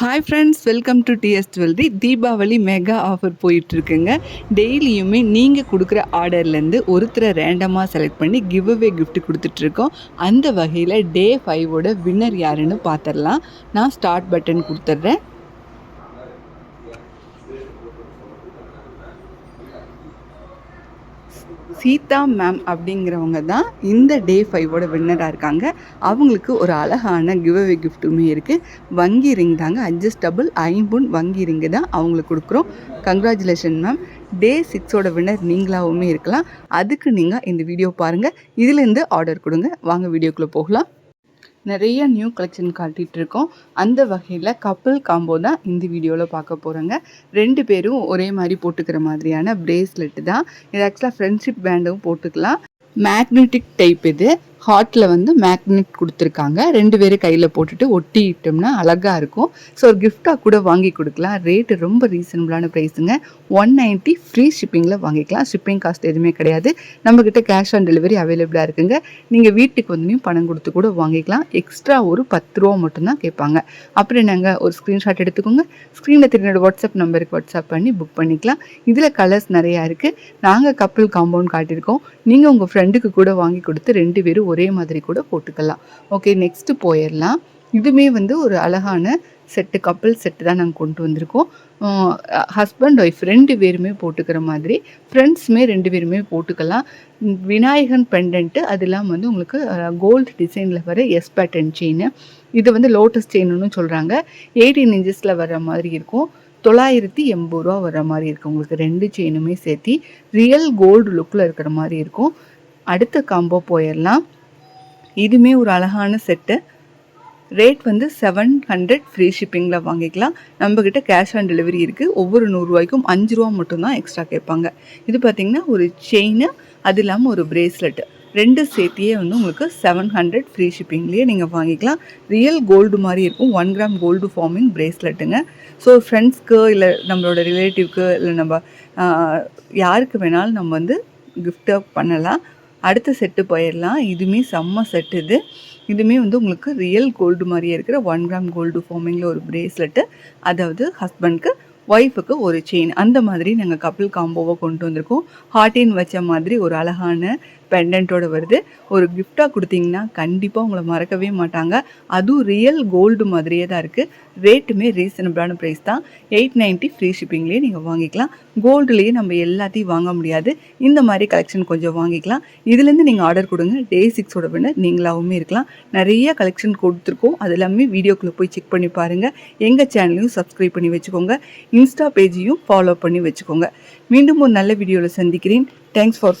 Hi friends welcome to TS jewellery Deepavali mega offer போயிட்டுருக்குங்க. டெய்லியுமே நீங்கள் கொடுக்குற ஆர்டர்லேருந்து ஒருத்தரை ரேண்டமாக செலக்ட் பண்ணி கிவ் அவே கிஃப்ட் கொடுத்துட்ருக்கோம். அந்த வகையில் டே ஃபைவோட வின்னர் யாருன்னு பார்த்துடலாம் நான் ஸ்டார்ட் பட்டன் கொடுத்துட்றேன். சீதா மேம் அப்படிங்கிறவங்க தான் இந்த டே ஃபைவோட வின்னராக இருக்காங்க. அவங்களுக்கு ஒரு அழகான கிவ்அவே கிஃப்ட்டுமே இருக்குது வங்கி ரிங் தாங்க. அட்ஜஸ்டபிள் ஐம்புன் வங்கி ரிங்கு தான் அவங்களுக்கு கொடுக்குறோம். கங்க்ராச்சுலேஷன் மேம் டே சிக்ஸோட வின்னர் நீங்களாகவுமே இருக்கலாம். அதுக்கு நீங்கள் இந்த வீடியோ பாருங்கள் இதுலேருந்து ஆர்டர் கொடுங்க. வாங்க வீடியோக்குள்ளே போகலாம். நிறைய நியூ கலெக்ஷன் காட்டிகிட்டு இருக்கோம் அந்த வகையில் கப்பிள் காம்போ தான் இந்த வீடியோவில் பார்க்க போகிறோங்க ரெண்டு பேரும் ஒரே மாதிரி போட்டுக்கிற மாதிரியான பிரேஸ்லெட்டு தான். இது ஆக்சுவலாக ஃப்ரெண்ட்ஷிப் பேண்டும் போட்டுக்கலாம். மேக்னெட்டிக் டைப் இது. ஹார்ட்டில் வந்து மேக்னெட் கொடுத்துருக்காங்க. ரெண்டு பேரும் கையில் போட்டுட்டு ஒட்டிட்டோம்னா அழகாக இருக்கும். ஸோ ஒரு கிஃப்டாக கூட வாங்கி கொடுக்கலாம். ரேட்டு ரொம்ப ரீசனபிளான ப்ரைஸுங்க ஒன் நைன்ட்டி ஃப்ரீ ஷிப்பிங்கில் வாங்கிக்கலாம். ஷிப்பிங் காஸ்ட் எதுவுமே கிடையாது. நம்மக்கிட்ட கேஷ் ஆன் டெலிவரி அவைலபிளாக இருக்குங்க. நீங்கள் வீட்டுக்கு வந்து பணம் கொடுத்து கூட வாங்கிக்கலாம். எக்ஸ்ட்ரா ஒரு பத்து ரூபா மட்டும்தான் கேட்பாங்க. அப்புறம் நாங்கள் ஒரு ஸ்க்ரீன்ஷாட் எடுத்துக்கோங்க. ஸ்க்ரீனில் தெரிஞ்ச வாட்ஸ்அப் நம்பருக்கு வாட்ஸ்அப் பண்ணி புக் பண்ணிக்கலாம். இதில் கலர்ஸ் நிறையா இருக்குது நாங்கள் கப்பல் காம்பவுண்ட் காட்டியிருக்கோம். நீங்கள் உங்கள் ஃப்ரெண்டுக்கு கூட வாங்கி கொடுத்து ரெண்டு பேரும் ஒரே மாதிரி கூட போட்டுக்கலாம். ஓகே நெக்ஸ்ட்டு போயிடலாம் இதுவுமே வந்து ஒரு அழகான செட்டு கப்பல் செட்டு தான் நாங்கள் கொண்டு வந்திருக்கோம். ஹஸ்பண்ட் ஒய்ஃப் ரெண்டு பேருமே போட்டுக்கிற மாதிரி ஃப்ரெண்ட்ஸுமே ரெண்டு பேருமே போட்டுக்கலாம். விநாயகன் பெண்டன்ட்டு அது இல்லாமல் வந்து உங்களுக்கு கோல்டு டிசைனில் வர எஸ் பேட்டன் செயின் இது வந்து லோட்டஸ் செயின்னு சொல்கிறாங்க எயிட்டீன் இன்ச்சஸில் வர்ற மாதிரி இருக்கும். தொள்ளாயிரத்தி எண்பது ரூபா வர மாதிரி இருக்கும் உங்களுக்கு ரெண்டு செயினுமே சேர்த்தி ரியல் கோல்டு லுக்கில் இருக்கிற மாதிரி இருக்கும். அடுத்த காம்போ போயிடலாம் இதுவுமே ஒரு அழகான செட்டு. ரேட் வந்து செவன் ஹண்ட்ரட் ஃப்ரீ ஷிப்பிங்கில் வாங்கிக்கலாம். நம்மக்கிட்ட கேஷ் ஆன் டெலிவரி இருக்குது ஒவ்வொரு நூறுரூவாய்க்கும் அஞ்சு ரூபா மட்டும்தான் எக்ஸ்ட்ரா கேட்பாங்க. இது பார்த்திங்கன்னா ஒரு செயின் அது இல்லாமல் ஒரு பிரேஸ்லெட்டு ரெண்டு சேர்த்தியே வந்து உங்களுக்கு செவன் ஹண்ட்ரட் ஃப்ரீ ஷிப்பிங்லேயே நீங்கள் வாங்கிக்கலாம். ரியல் கோல்டு மாதிரி இருக்கும். ஒன் கிராம் கோல்டு ஃபார்மிங் பிரேஸ்லெட்டுங்க ஸோ ஃப்ரெண்ட்ஸ்க்கு இல்லை நம்மளோட ரிலேட்டிவ்க்கு இல்லை நம்ம யாருக்கு வேணாலும் நம்ம வந்து கிஃப்டாக பண்ணலாம். அடுத்த செட்டு போயிடலாம் இதுவுமே செம்ம செட்டு இது. இதுவுமே வந்து உங்களுக்கு ரியல் கோல்டு மாதிரியே இருக்கிற ஒன் கிராம் கோல்டு ஃபார்மிங்கில் ஒரு ப்ரேஸ்லெட்டு அதாவது ஹஸ்பண்ட்க்கு ஒய்ஃபுக்கு ஒரு செயின் அந்த மாதிரி நாங்கள் கப்பிள் காம்போவை கொண்டு வந்திருக்கோம். ஹார்டின் வச்ச மாதிரி ஒரு அழகான பெண்டன்ட்டோட வருது. ஒரு கிஃப்டாக கொடுத்தீங்கன்னா கண்டிப்பாக உங்களை மறக்கவே மாட்டாங்க. அதுவும் ரியல் கோல்டு மாதிரியே தான் இருக்குது ரேட்டுமே ரீசனபிளான ப்ரைஸ் தான். எயிட் நைன்ட்டி ஃப்ரீ ஷிப்பிங்லேயே நீங்கள் வாங்கிக்கலாம். கோல்டுலேயே நம்ம எல்லாத்தையும் வாங்க முடியாது. இந்த மாதிரி கலெக்ஷன் கொஞ்சம் வாங்கிக்கலாம். இதுலேருந்து நீங்கள் ஆர்டர் கொடுங்க. டே சிக்ஸோட வின்னர் நீங்களாகவுமே இருக்கலாம். நிறைய கலெக்ஷன் கொடுத்துருக்கோம். அது எல்லாமே வீடியோக்குள்ளே போய் செக் பண்ணி பாருங்கள் எங்கள் சேனலையும் சப்ஸ்கிரைப் பண்ணி வச்சுக்கோங்க. இன்ஸ்டா பேஜையும் ஃபாலோ பண்ணி வச்சுக்கோங்க. மீண்டும் ஒரு நல்ல வீடியோவில் சந்திக்கிறேன். Thanks for